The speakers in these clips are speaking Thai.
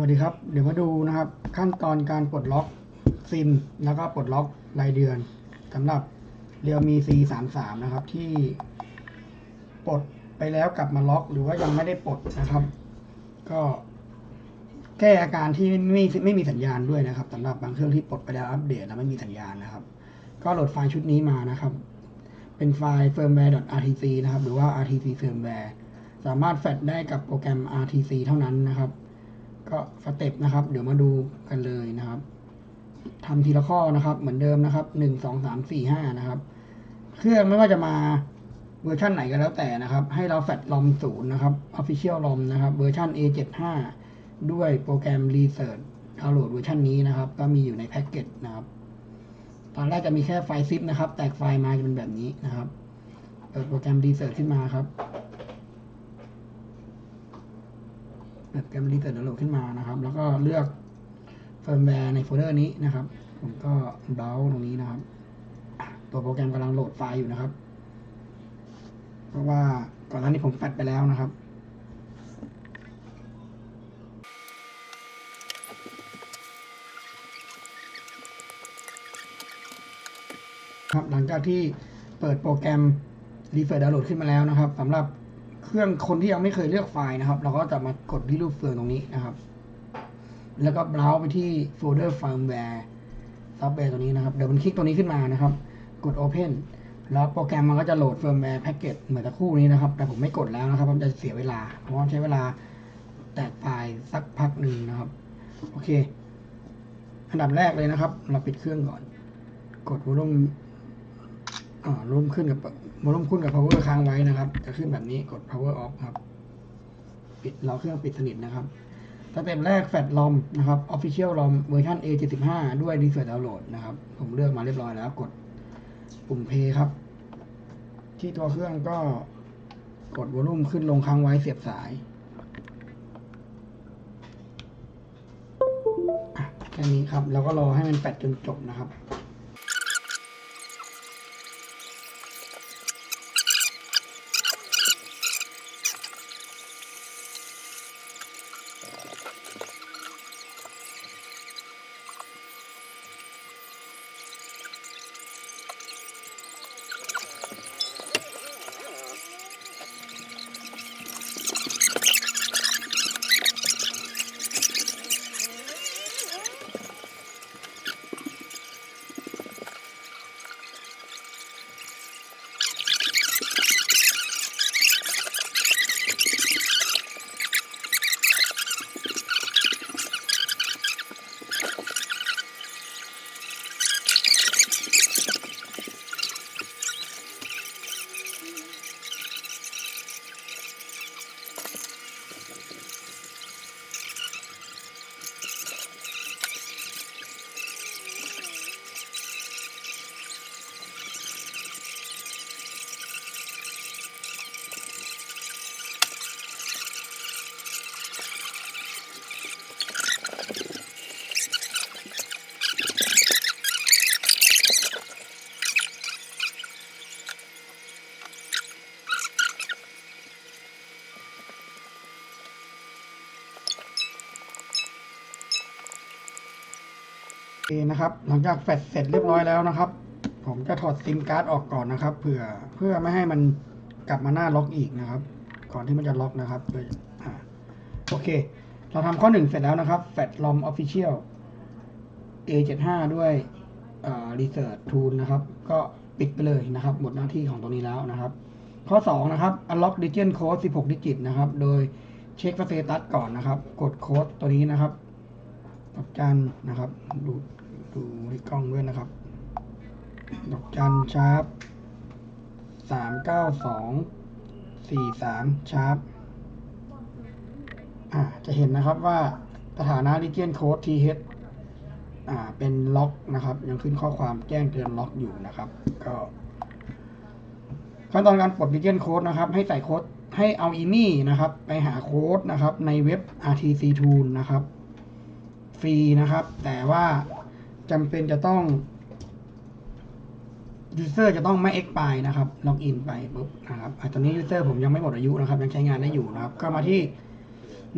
วัสดีครับ เดี๋ยวมาดูนะครับ ขั้นตอนการปลดล็อกซิม แล้วก็ปลดล็อกรายเดือนสำหรับเรียวมี C 3 3 นะครับ ที่ปลดไปแล้วกลับมาล็อก หรือว่ายังไม่ได้ปลดนะครับ ก็แก้อาการที่ไม่ไม่มีสัญญาณด้วยนะครับสำหรับบางเครื่องที่ปลดไปแล้วอัปเดตแล้วไม่มีสัญญาณนะครับ ก็โหลดไฟล์ชุดนี้มานะครับ เป็นไฟล์ firmware.rtc นะครับ หรือว่า rtc firmware สามารถแฟลชได้กับโปรแกรม rtc เท่านั้นนะครับ ก็สเต็ปนะครับ เดี๋ยวมาดูกันเลยนะครับทำทีละข้อนะครับ เหมือนเดิมนะครับหนึ่งสองสามสี่ห้านะครับ เครื่องไม่ว่าจะมาเวอร์ชันไหนก็แล้วแต่นะครับ ให้เราแฟลชลอมศูนย์นะครับ Official ROM นะครับ เวอร์ชัน A75 ด้วยโปรแกรม Research ดาวน์โหลดเวอร์ชันนี้นะครับ ก็มีอยู่ในแพ็กเกจนะครับ ตอนแรกจะมีแค่ไฟล์ซิปนะครับ แตกไฟล์มาจะเป็นแบบนี้นะครับ เปิดโปรแกรม Research ขึ้นมาครับ แบบแกมรีเสิร์ชดาวน์โหลดขึ้นมานะครับ แล้วก็เลือกเฟิร์มแวร์ในโฟลเดอร์นี้นะครับ ผมก็เบราว์ตรงนี้นะครับ ตัวโปรแกรมกำลังโหลดไฟล์อยู่นะครับ เพราะว่าก่อนหน้านี้ผมแฟดไปแล้วนะครับครับหลังจากที่เปิดโปรแกรมรีเฟรชดาวน์โหลดขึ้นมาแล้วนะครับสำหรับ เครื่องคนที่ยังไม่เคยเลือกไฟล์นะครับ เราก็จะมากดที่รูปเฟืองตรงนี้นะครับ แล้วก็เบราว์ไปที่โฟลเดอร์ firmware ซอฟต์แวร์ตัวนี้นะครับ เดี๋ยวมันคลิกตัวนี้ขึ้นมานะครับ กด Open แล้วโปรแกรมมันก็จะโหลด firmware package เหมือนตะคู่นี้นะครับ แต่ผมไม่กดแล้วนะครับมันจะเสียเวลา เพราะว่าใช้เวลาแตกไฟล์สักพักหนึ่งนะครับ โอเค อันดับแรกเลยนะครับ เราปิดเครื่องก่อน กดวอลุ่ม ร่วมขึ้นกับวอลุ่มขึ้นกับ power ค้างไว้นะครับ จะขึ้นแบบนี้กด power off ครับ ปิดเราเครื่องปิดสนิทนะครับสเต็ปแรกแฟลชลอมนะครับ official ROM เวอร์ชัน A75 ด้วย research download นะครับ ผมเลือกมาเรียบร้อยแล้วกดปุ่ม play ครับ ที่ตัวเครื่องก็กดวอลุ่มขึ้นลงค้างไว้เสียบสายแค่นี้ครับ แล้วก็รอให้มันแฟลชจนจบนะครับ เคนะครับหลังจากแฟลชเสร็จเรียบร้อยแล้วนะครับ ผมจะถอดซิมการ์ดออกก่อนนะครับ เพื่อเพื่อไม่ให้มันกลับมาหน้าล็อกอีกนะครับ ก่อนที่มันจะล็อกนะครับโดยอ่าโอเค เราทำข้อหนึ่งเสร็จแล้วนะครับแฟลชลอมออฟฟิเชียล A75 ด้วยอ่า Research Tool นะครับ ก็ปิดไปเลยนะครับ หมดหน้าที่ของตัวนี้แล้วนะครับ ข้อ 2 นะครับ Unlock Region Code 16 ดิจิตนะครับ โดยเช็คสเตตัสก่อนนะครับ กดโค้ดตัวนี้นะครับดอกจันนะครับดู ดูที่กล้องด้วยนะครับ ดอกจันชาร์ปสามเก้าสองสี่สามชาร์ปอ่าจะเห็นนะครับว่าสถานะ Region Code TH อ่าเป็นล็อกนะครับ ยังขึ้นข้อความแจ้งเตือนล็อกอยู่นะครับ ก็ขั้นตอนการปลด Region Code นะครับ ให้ใส่โค้ดให้เอาอีนี่นะครับ ไปหาโค้ดนะครับ ในเว็บ RTC Tool นะครับ ฟรีนะครับ แต่ว่า จำเป็นจะต้องยูเซอร์จะต้องไม่ expire นะครับล็อกอินไปปุ๊บนะครับอตอนนี้ยูเซอร์ผมยังไม่หมดอายุนะครับ ยังใช้งานได้อยู่นะครับ ก็มาที่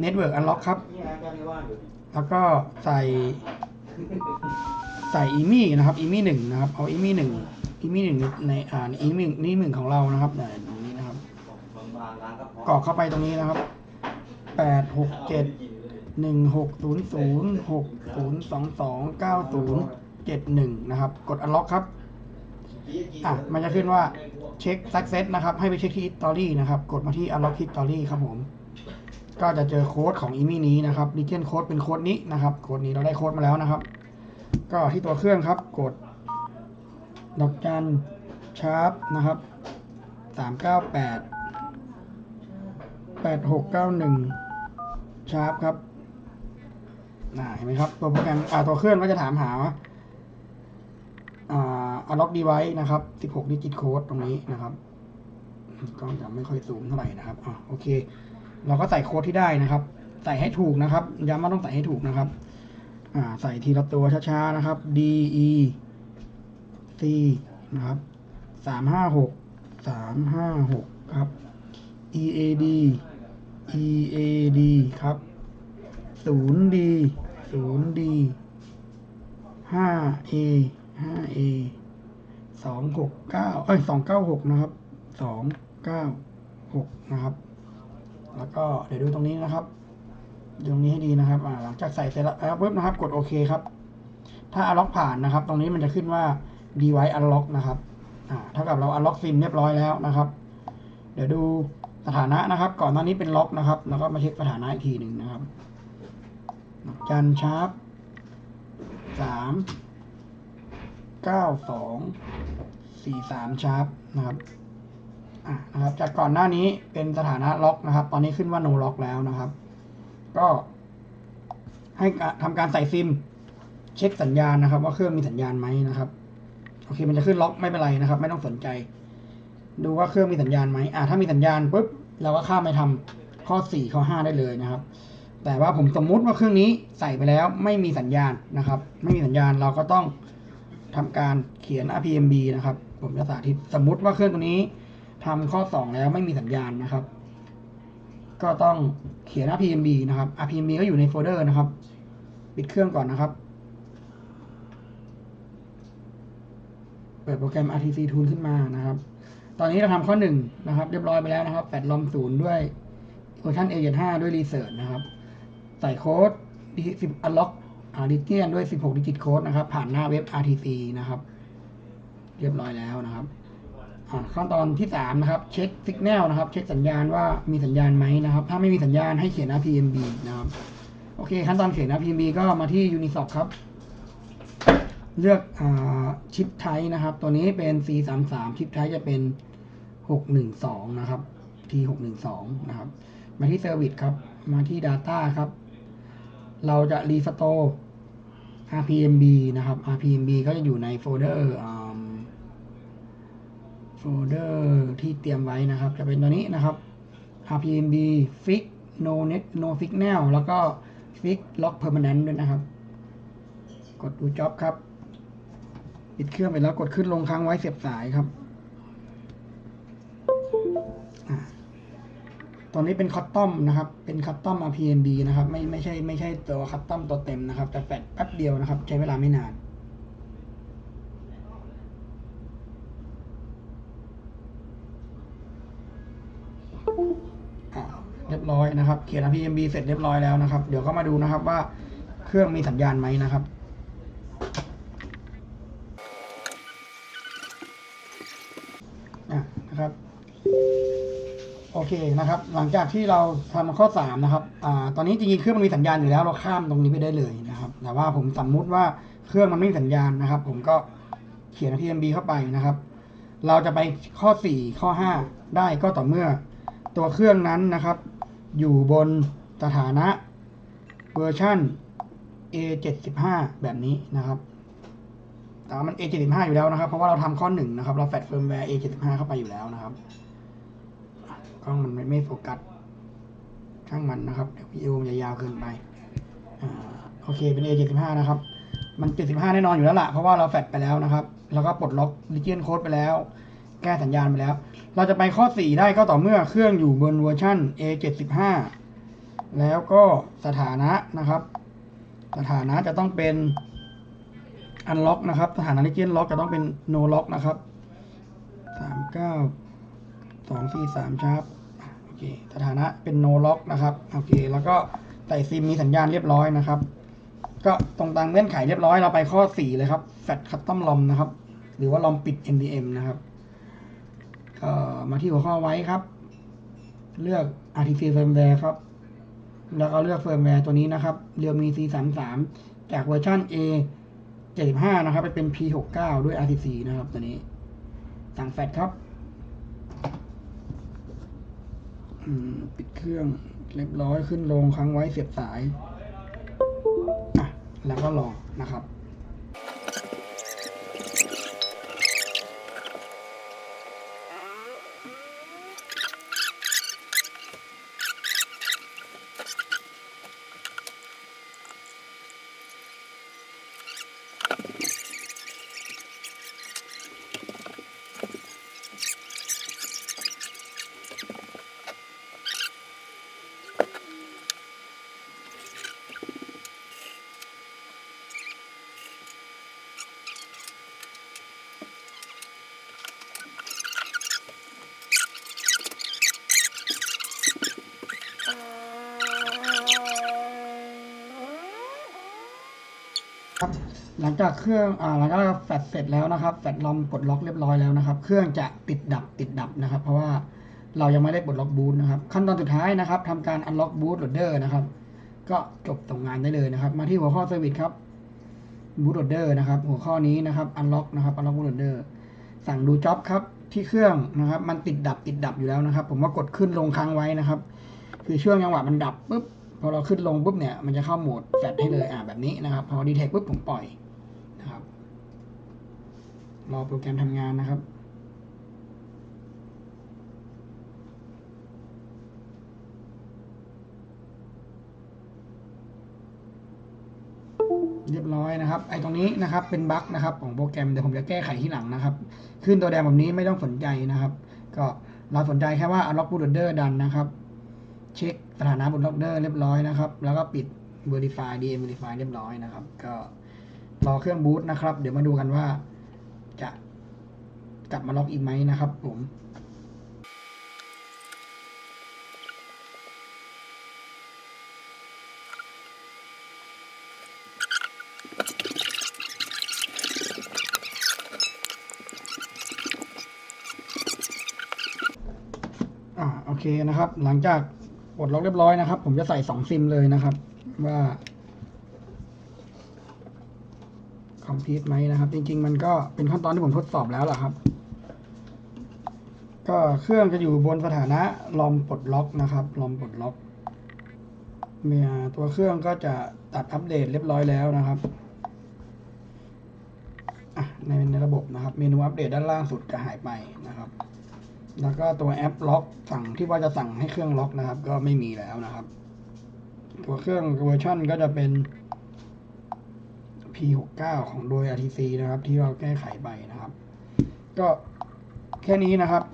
Network Unlock ครับ แล้วก็ใส่ใส่อีมี่นะครับอีมี่หนึ่งนะครับ เอาอีมี่หนึ่งอีมี่หนึ่งในอ่าอีมี่นี่หนึ่งของเรานะครับตรงนี้นะครับกรอกเข้าไปตรงนี้นะครับแปดหกเจ็ด หนึ่งหกศูนย์ศูนย์หกศูนย์สองสองเก้าศูนย์เจ็ดหนึ่งนะครับ กด unlock ครับ อะ มันจะขึ้นว่าเช็ค success นะครับ ให้ไปเช็คที่ history นะครับ กดมาที่ unlock history ครับผม ก็จะเจอโค้ดของอีมี่นี้นะครับ region code เป็นโค้ดนี้นะครับ โค้ดนี้เราได้โค้ดมาแล้วนะครับ ก็ที่ตัวเครื่องครับ กด ดอกจันชาร์ปนะครับสามเก้าแปดแปดหกเก้าหนึ่งชาร์ปครับ น่าเห็นไหมครับ ตัวโปรแกรมอ่าตัวเครื่องก็จะถามหาอ่า unlock device นะครับ 16 digit code ตรงนี้นะครับกล้องจะไม่ค่อยซูมเท่าไหร่นะครับอ่าโอเค เราก็ใส่โค้ดที่ได้นะครับ ใส่ให้ถูกนะครับ ย้ำว่าต้องใส่ให้ถูกนะครับ อ่า ใส่ทีละตัวช้าๆนะครับ D E C นะครับสามห้าหกสามห้าหกครับ E A D E A D ครับ ศูนย์ D ศูนย์ D ห้า A ห้า A สองหกเก้าเอ้ยสองเก้าหกนะครับสองเก้าหกนะครับ แล้วก็เดี๋ยวดูตรงนี้นะครับตรงนี้ให้ดีนะครับหลังจากใส่เสร็จแล้วปุ๊บนะครับ กดโอเคครับ ถ้า unlock ผ่านนะครับ ตรงนี้มันจะขึ้นว่า device unlock นะครับอ่าเท่ากับเรา unlock sim เรียบร้อยแล้วนะครับ เดี๋ยวดูสถานะนะครับ ก่อนหน้านี้เป็นล็อกนะครับ แล้วก็มาเช็คสถานะอีกทีหนึ่งนะครับ ดอกจันชาร์ปสามเก้าสองสี่สามชาร์ปนะครับอ่านะครับจากก่อนหน้านี้เป็นสถานะล็อกนะครับ ตอนนี้ขึ้นว่า no lock แล้วนะครับ ก็ให้ทำการใส่ซิม เช็คสัญญาณนะครับ ว่าเครื่องมีสัญญาณไหมนะครับโอเคมันจะขึ้นล็อกไม่เป็นไรนะครับ ไม่ต้องสนใจ ดูว่าเครื่องมีสัญญาณไหมอ่าถ้ามีสัญญาณปุ๊บเราก็ข้ามไปทำข้อสี่ข้อห้าได้เลยนะครับ แต่ว่าผมสมมุติว่าเครื่องนี้ใส่ไปแล้วไม่มีสัญญาณนะครับ ไม่มีสัญญาณเราก็ต้องทำการเขียน RPMB นะครับ ผมจะสาธิตสมมุติว่าเครื่องตัวนี้ทำข้อสองแล้วไม่มีสัญญาณนะครับ ก็ต้องเขียน RPMB นะครับ RPMB ก็อยู่ในโฟลเดอร์นะครับ ปิดเครื่องก่อนนะครับ เปิดโปรแกรม RTC Tool ขึ้นมานะครับ ตอนนี้เราทำข้อหนึ่งนะครับ เรียบร้อยไปแล้วนะครับแฟดลอมศูนย์ด้วยเวอร์ชัน A75 ด้วย Research นะครับ ใส่โค้ด10 Unlock อ่าดิเจียนด้วย 16 ดิจิตโค้ดนะครับ ผ่านหน้าเว็บ RTC นะครับ เรียบร้อยแล้วนะครับขั้นตอนที่ 3 นะครับ เช็คสัญญาณนะครับ เช็คสัญญาณว่ามีสัญญาณไหมนะครับ ถ้าไม่มีสัญญาณให้เขียน RPMB นะครับ โอเค ขั้นตอนเขียน RPMB ก็มาที่ Unisoc ครับ เลือกอชิปไทป์นะครับ ตัวนี้เป็น C33 ชิปไทป์จะเป็น 612 นะครับ T612 นะครับ มาที่ Service ครับ มาที่ Data ครับ เราจะ Restore RPMB นะครับ RPMB ก็จะอยู่ในโฟลเดอร์โฟลเดอร์ที่เตรียมไว้นะครับ จะเป็นตัวนี้นะครับ RPMB fix no net no signal แล้วก็ fix lock permanent ด้วยนะครับ กดดู job ครับ ปิดเครื่องไปแล้วกดขึ้นลงค้างไว้เสียบสายครับ ตอนนี้เป็นคัตตอมนะครับ เป็นคัตตอม RPMB นะครับ ไม่ไม่ใช่ไม่ใช่ตัวคัตตอมตัวเต็มนะครับ แต่แฟดแป๊บเดียวนะครับ ใช้เวลาไม่นานเรียบร้อยนะครับ เขียน RPMB เสร็จเรียบร้อยแล้วนะครับ เดี๋ยวก็มาดูนะครับว่าเครื่องมีสัญญาณไหมนะครับ อะนะครับ โอ เคนะครับ หลังจากที่เราทำข้อสามนะครับอ่าตอนนี้จริงๆเครื่องมันมีสัญญาณอยู่แล้วเราข้ามตรงนี้ไปได้เลยนะครับ แต่ว่าผมสมมุติว่าเครื่องมันไม่มีสัญญาณนะครับ ผมก็เขียน PMB เข้าไปนะครับ เราจะไปข้อสี่ข้อห้าได้ก็ต่อเมื่อตัวเครื่องนั้นนะครับ อยู่บนสถานะเวอร์ชัน A75 แบบนี้นะครับแต่มัน A75 อยู่แล้วนะครับ เพราะว่าเราทำข้อหนึ่งนะครับ เราแฟดเฟิร์มแวร์ A75 เข้าไปอยู่แล้วนะครับ กล้องมันไม่ไม่โฟกัสช่างมันนะครับ เดี๋ยววิดีโอมันจะยาวเกินไปอโอเคเป็น A75 นะครับ มัน 75 แน่นอนอยู่แล้วล่ะ เพราะว่าเราแฟดไปแล้วนะครับ แล้วก็ปลดล็อก Region Code ไปแล้ว แก้สัญญาณไปแล้ว เราจะไปข้อ 4 ได้ก็ต่อเมื่อเครื่องอยู่บนเวอร์ชัน A75 แล้วก็สถานะนะครับ สถานะจะต้องเป็น unlock นะครับ สถานะ region lock จะต้องเป็น no lock นะครับสามเก้า สองสี่สามชาร์ปโอเคสถานะเป็น no lock นะครับโอเค แล้วก็ใส่ซิมมีสัญญาณเรียบร้อยนะครับ ก็ตรงตามเงื่อนไขเรียบร้อยเราไปข้อ4เลยครับ fat custom lom นะครับ หรือว่า lom ปิด NDM นะครับก็มาที่หัวข้อไว้ครับ เลือก RTC firmware ครับ แล้วก็เลือกเฟิร์มแวร์ตัวนี้นะครับเรียวมี C33 จากเวอร์ชัน A 75 นะครับ ไปเป็น P69 ด้วย RTC นะครับตัวนี้สั่งแฟลชครับ อืม ปิดเครื่องเรียบร้อยขึ้นลงค้างไว้เสียบสายแล้วก็ลองนะครับ หลังจากเครื่องอ่าหลังจากแฟลชเสร็จแล้วนะครับแฟลชลอมปลดล็อกเรียบร้อยแล้วนะครับ เครื่องจะติดดับติดดับนะครับ เพราะว่าเรายังไม่ได้ปลดล็อกบูตนะครับ ขั้นตอนสุดท้ายนะครับทำการ unlock boot loader นะครับ ก็จบส่งงานได้เลยนะครับ มาที่หัวข้อ service ครับ boot loader นะครับ หัวข้อนี้นะครับ unlock นะครับ unlock boot loader สั่งดูจ็อบครับที่เครื่องนะครับ มันติดดับติดดับอยู่แล้วนะครับ ผมว่ากดขึ้นลงค้างไว้นะครับ คือช่วงจังหวะมันดับปุ๊บพอเราขึ้นลงปุ๊บเนี่ยมันจะเข้าโหมดแฟลชให้เลยอ่าแบบนี้นะครับ พอดีเทคปุ๊บผมปล่อย รอโปรแกรมทำงานนะครับ เรียบร้อยนะครับ ไอ้ตรงนี้นะครับเป็นบั๊กนะครับของโปรแกรมเดี๋ยวผมจะแก้ไขที่หลังนะครับ ขึ้นตัวแดงแบบนี้ไม่ต้องสนใจนะครับ ก็เราสนใจแค่ว่า unlock bootloader ดันนะครับ เช็คสถานะ bootloader เรียบร้อยนะครับ แล้วก็ปิด verify dm verify เรียบร้อยนะครับ ก็รอเครื่องบูตนะครับ เดี๋ยวมาดูกันว่า กลับมาล็อกอีกไหมนะครับผมอ่าโอเคนะครับ หลังจากปลดล็อกเรียบร้อยนะครับ ผมจะใส่สองซิมเลยนะครับ ว่าคอมพิวต์ไหมนะครับ จริง ๆ มันก็เป็นขั้นตอนที่ผมทดสอบแล้วล่ะครับ ก็เครื่องจะอยู่บนสถานะลอมปลดล็อกนะครับลอมปลดล็อกเมียตัวเครื่องก็จะตัดอัปเดตเรียบร้อยแล้วนะครับในในระบบนะครับ เมนูอัปเดตด้านล่างสุดจะหายไปนะครับ แล้วก็ตัวแอปล็อกสั่งที่ว่าจะสั่งให้เครื่องล็อกนะครับ ก็ไม่มีแล้วนะครับ ตัวเครื่องเวอร์ชันก็จะเป็น P69 ของโดย RTC นะครับ ที่เราแก้ไขไปนะครับ ก็แค่นี้นะครับ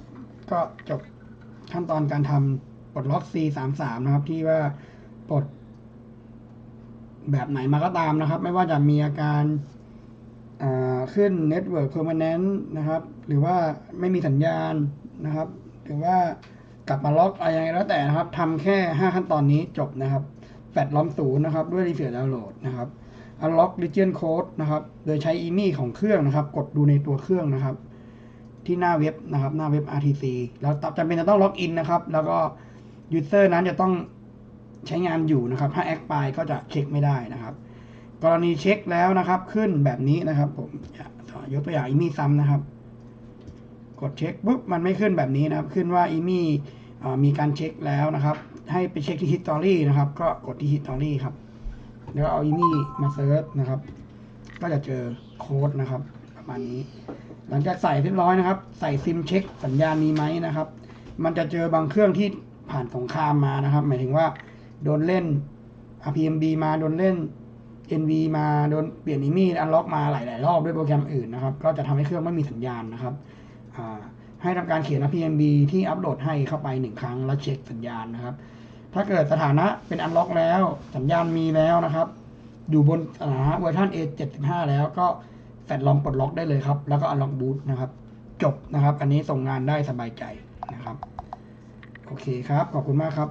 ก็จบขั้นตอนการทำปลดล็อก C33 นะครับ ที่ว่าปลดแบบไหนมาก็ตามนะครับ ไม่ว่าจะมีอาการาขึ้น Network Permanent นะครับ หรือว่าไม่มีสัญญาณนะครับ หรือว่ากลับมาล็อกอะไรยังไงแล้วแต่นะครับทำแค่ 5 ขั้นตอนนี้จบนะครับแฟลชล้อมศูนย์นะครับ ด้วยรีเฟรชดาวน์โหลดนะครับ unlock region code นะครับ โดยใช้อีมี่ของเครื่องนะครับ กดดูในตัวเครื่องนะครับ ที่หน้าเว็บนะครับ หน้าเว็บ RTC แล้วจำเป็นจะต้องล็อกอินนะครับ แล้วก็ user นั้นจะต้องใช้งานอยู่นะครับ ถ้า act ไปก็จะเช็คไม่ได้นะครับ กรณีเช็คแล้วนะครับ ขึ้นแบบนี้นะครับ ผมยกตัวอย่างอีมี่ซ้ำนะครับ กดเช็คปุ๊บมันไม่ขึ้นแบบนี้นะครับ ขึ้นว่าอีมี่มีการเช็คแล้วนะครับ ให้ไปเช็คที่ history นะครับ ก็กดที่ history ครับแล้วเอาอีมี่มาเซิร์ชนะครับ ก็จะเจอโค้ดนะครับ ประมาณนี้ หลังจากใส่เรียบร้อยนะครับ ใส่ซิมเช็คสัญญาณมีไหมนะครับ มันจะเจอบางเครื่องที่ผ่านสงครามมานะครับ หมายถึงว่าโดนเล่น RPMD มาโดนเล่น NV มาโดนเปลี่ยนอีมี่อันล็อกมาหลาย ๆ รอบด้วยโปรแกรมอื่นนะครับ ก็จะทำให้เครื่องไม่มีสัญญาณนะครับให้ทำการเขียน RPMD ที่อัปโหลดให้เข้าไปหนึ่งครั้งแล้วเช็คสัญญาณนะครับถ้าถ้าเกิดสถานะเป็นอันล็อกแล้วสัญญาณมีแล้วนะครับ อยู่บนสถานะเวอร์ชัน A75 แล้วก็ แฟดลองปลดล็อกได้เลยครับ แล้วก็อัลล็อกบูตนะครับ จบนะครับ อันนี้ส่งงานได้สบายใจนะครับ โอเคครับ ขอบคุณมากครับ